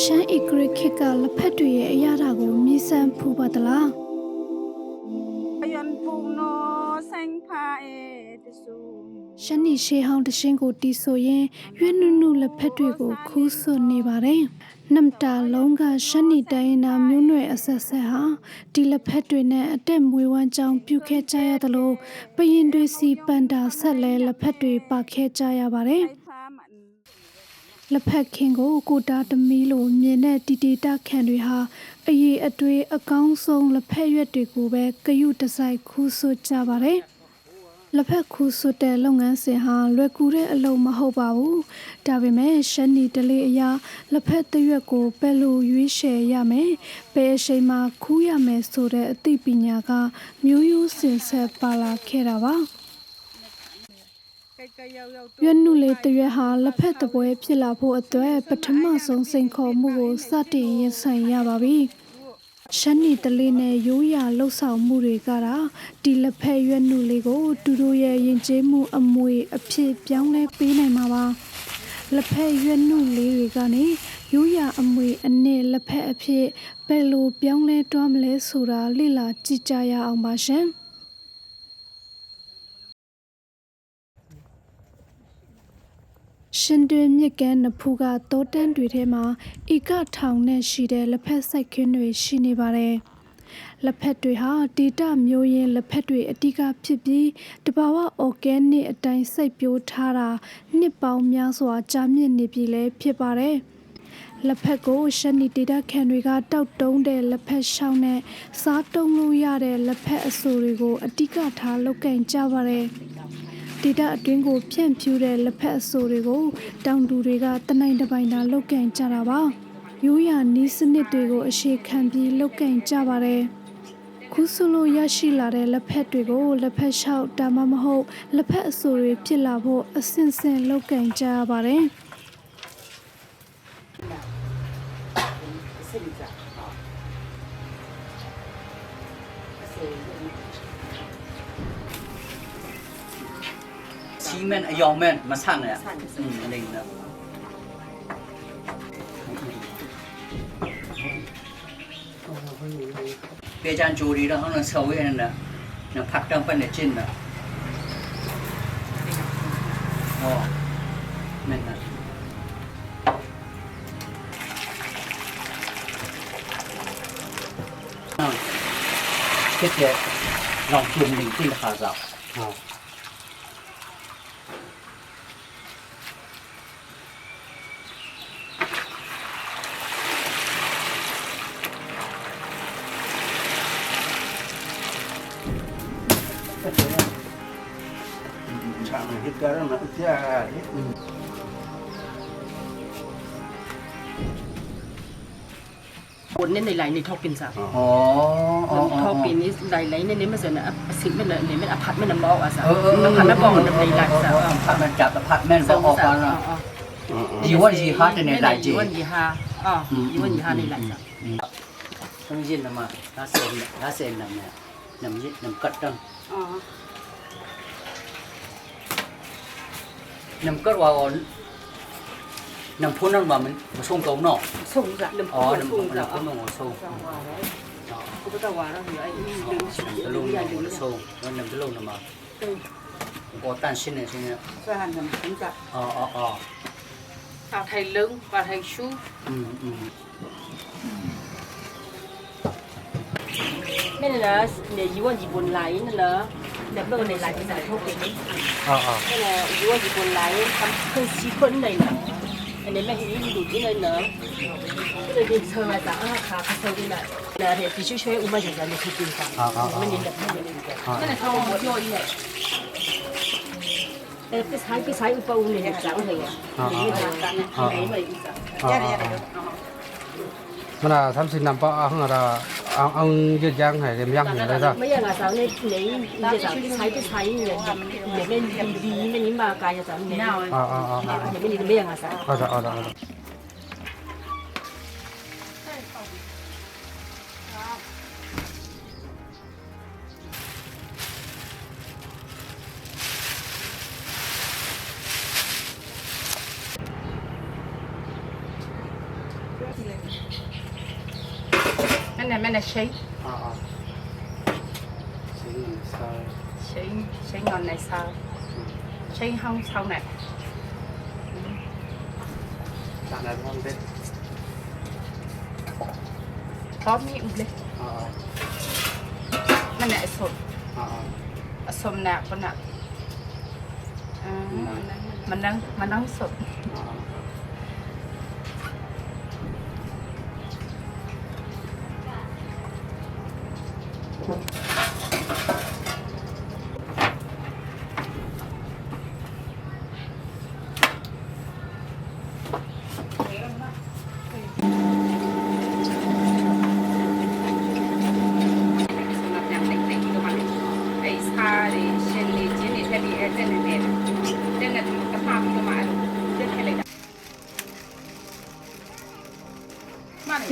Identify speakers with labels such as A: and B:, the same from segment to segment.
A: ရှမ်းအီဂရစ်ခစ်ကလက်ဖက်တွေရဲ့အရာတာကိုမြေဆန်းဖူပါသလား
B: အယံပုံနောဆိုင်ဖာအေတဆူ
A: ရှမ်းနီရှေးဟောင်းတရှင်းကိုတီဆိုရင်ရွေးနုနုလက်ဖက်တွေကိုခူးဆွနေပါတယ်နမ်တာလုံးကရှမ်းနီတိုင်းနာမျိုးနွယ်အဆက်ဆက်ဟာဒီလက်ဖက်တွေနဲ့အတက်မွေးဝမ်းကြောင်းပြုခဲ့ကြရသလိုပရင်တွေစီပန်တာဆက်လဲလက်ဖက်တွေပါခဲ့ကြရပါတယ် လက်ဖက်ခင်ကိုကိုတာသမီးလိုမြင်တဲ့တီတီတခန့်တွေဟာအရေးအတွေးအကောင်းဆုံးလက်ဖက်ရွက်တွေကိုပဲကယုတစိုက်ခူးဆွကြပါတယ်။လက်ဖက်ခူးဆွတဲ့လုပ်ငန်းစဉ်ဟာလွယ်ကူတဲ့အလုပ်မဟုတ်ပါဘူး။ဒါပေမဲ့ရှန်နီတလေးအရာလက်ဖက်တရွက်ကိုဘယ်လိုရွေးချယ်ရမလဲ၊ဘယ်အချိန်မှာခူးရမယ်ဆိုတဲ့အသိပညာကမျိုးရိုးစင်ဆက်ပါလာခဲ့တာပါ။ ရွက်နုလေးတရွက်ဟာလက်ဖက်တပွဲဖြစ်လာဖို့အတွက်ပထမဆုံးစိန်ခေါ်မှုကိုစတင်ရင်ဆိုင်ရပါပြီ။ရှမ်းနီတလေးနဲ့ရိုးရာလှုပ်ဆောင်မှုတွေကတော့ဒီလက်ဖက်ရွက်နုလေးကိုတူတို့ရဲ့ယဉ်ကျေးမှုအမွေအဖြစ်ပြောင်းလဲပေးနိုင်မှာပါ။လက်ဖက်ရွက်နုလေးတွေကနေရိုးရာအမွေအနှစ်လက်ဖက်အဖြစ်ဘယ်လိုပြောင်းလဲတွားမလဲဆိုတာလေ့လာကြည့်ကြရအောင်ပါရှင်။ ရှင်တွင်မြစ်ကမ်းနဖူးကတောတန်းတွေထဲမှာဧကထောင်နဲ့ရှိတဲ့လက်ဖက်စိုက်ခင်းတွေရှိနေပါတယ်။လက်ဖက်တွေဟာဒေတာမျိုးရင်းလက်ဖက်တွေအတိကဖြစ်ပြီးတဘာဝအော်ဂဲနစ်အတိုင်းစိုက်ပျိုးထားတာနှစ်ပေါင်းများစွာကြာမြင့်နေပြီလည်းဖြစ်ပါတယ်။လက်ဖက်ကိုရှက်နီဒေတာခံတွေကတောက်တုံးတဲ့လက်ဖက်ရှောင်းနဲ့စားတုံးလို့ရတဲ့လက်ဖက်အဆိုတွေကိုအတိကထားလောက်ကင်ကြပါတယ်။ ဒေတာအတွင်းကိုဖြန့်ဖြူးတဲ့လက်ဖက်အဆိုတွေကိုတောင်သူတွေကတနိုင်တစ်ပိုင်သာလုတ်ကန်ကြတာပါရိုးရာနီးစနစ်တွေကိုအရှိခံပြီးလုတ်ကန်ကြပါတယ်ခုဆိုလိုရရှိလာတဲ့လက်ဖက်တွေကိုလက်ဖက်လျှောက်ဒါမှမဟုတ်လက်ဖက်အဆိုတွေဖြစ်လာဖို့အဆင့်ဆင့်လုတ်ကန်ကြရပါတယ်
C: ชีแม่นอ
D: ยองแม่
E: นมาสั่งเลยอะ
C: อื
E: มเล่งนะเปียจานโจดีแล้วเขาเนาะ
C: เซาเอ
E: งนะ
C: เนะผักดังเป็นเนี่ยจิ้
E: นนะโอ้แม่นนะเจ๊
C: ลองชุ่มหนึ่งที่ราคาสับ นนำเนี่ยนำยินนำกัดตั้ง
E: อ๋อน ำ
C: กัดว่าอ่อนนำพุ่นนั่นว่ามันมาส่งตรงเนาะ
E: ส่งซะน้ำ
C: อ๋อ
E: พุ่ง
C: นำ
E: ส่ง
C: นำ
E: ซะ
C: พุ่นมาส่ง
E: กูก็จะว่าแล้ nằm cất vào
C: nằm phun nằm mà mình một
E: sông nọ sông dạ nằm
C: ờ, phun nằm phun nằm phun một sông cũng bắt đầu vào đó rồi anh đứng luôn nằm nó nằm cái luôn nằm mà. Ừ. Có tan sinh
E: này sinh này. Ra hàng nằm phun dạ ờ
C: ờ ờ. Vào lưng vào thầy
E: chú ừ ừ. ไทยลึงปลาไทยชู
C: อืมอืม
E: นี่นะเนี่ยยีวันยีบนไหลนั่นเหรอเนี่ยเมื่อในไหลที่จะทอปิน
C: อ๋ออ๋อ
E: นี่แหละยีวันยีบนไหลทำเครื่องซีเควนเลยนะอันนี้แม่เห็นนี่ดูที่เลยเนอะก็เลยดีเธอมาจากอาคาเขาเธอที่ไหนนะเดี๋ยวพี่ช่วยช่วยอุ้มมาอย่างไรคือจริงจังมันยินแบบไม่ยินแบบนั่นแหละเขาหมดย่อยเลยเออไปใช้ไปใช้อุปกรณ์เนี่ยจังเลยอะไม่ทำกันไม่ไม่จัง
D: Mana tham xin nampak ah ngara ang ang je jang hai dem yang hai da.
E: ไม่อย่างอ่ะสาวเนี่ย你你จะไปใช้ไปใช้เนี่ยเนี่ยไม่ดีไม่นี่มากายจะสาวเนี่ย
D: Ah ah ah.
E: เนี่ยไม่ดีไม่อย่างอ่ะสาว
D: Ada ada ada.
B: นั่นน่ من من الشيء اه اه شيء sao? شيء شيء ngọn này sao? شيء không sao này. Bạn là không bên có miệng lên mình lại sụp. Sụp nè con nè mình đang mình đang sụp. နဲ့လက်နဲ့လက်လက်နဲ့ပြီးတစ်ခါပြီးတော့မှအဲ့လိုလက်ထည့်လိုက်တာ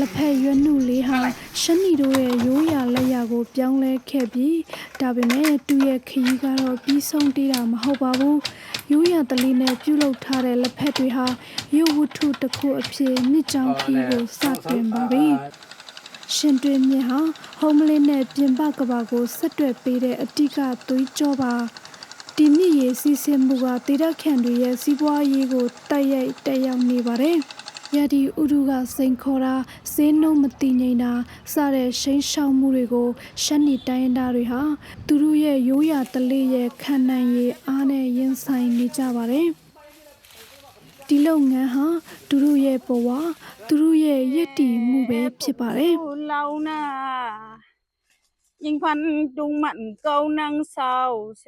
A: လက်ဖက်ရွက်နှုတ်လေးဟာရှနီတို့ရဲ့ရိုးရာလက်ရာကို ပြောင်းလဲခဲ့ပြီးဒါပေမဲ့သူ့ရဲ့ခရီးကတော့ပြီးဆုံးသေးတာမဟုတ်ပါဘူးရိုးရာတလေးနဲ့ပြုလုပ်ထားတဲ့လက်ဖက်တွေဟာရုပ်ဝတ္ထုတစ်ခုအဖြစ်မြစ်ကြောင်းခီးကိုစတင်ပါပြီရှင်တွင်မြစ်ဟာဟုံးမလင်းနဲ့ပြင်ပကဘာကိုဆက်တွယ်ပေးတဲ့အတိကသွေးကြောပါ ဒီမြစ်ရေစီးဆင်းမှုကဒေသခံတွေရဲ့စီးပွားရေးကိုတိုက်ရိုက်တက်ရောက်နေပါတယ်။ရဒီဥဒုကစိန်ခေါ်တာဈေးနှုန်းမတည်ငြိမ်တာစတဲ့ရှိန်ရှောက်မှုတွေကိုရှက်နေတိုင်းရင်းသားတွေဟာသူတို့ရဲ့ရိုးရာတလေးရဲ့ခံနိုင်ရည်အားနဲ့ရင်ဆိုင်နေကြပါတယ်။ဒီလုပ်ငန်းဟာသူတို့ရဲ့ဘဝသူတို့ရဲ့ရည်တည်မှုပဲဖြစ်ပါတယ်။
B: လောင်းနာ ยิ่งพันดุงมันเกานังเศร้าเส